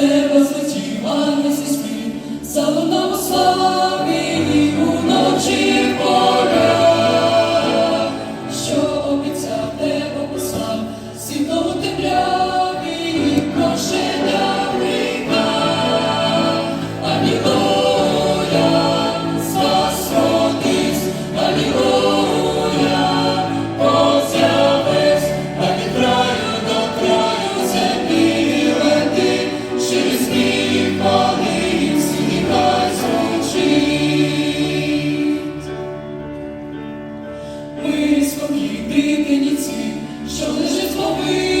It відкрити ніці, що лежить в лови.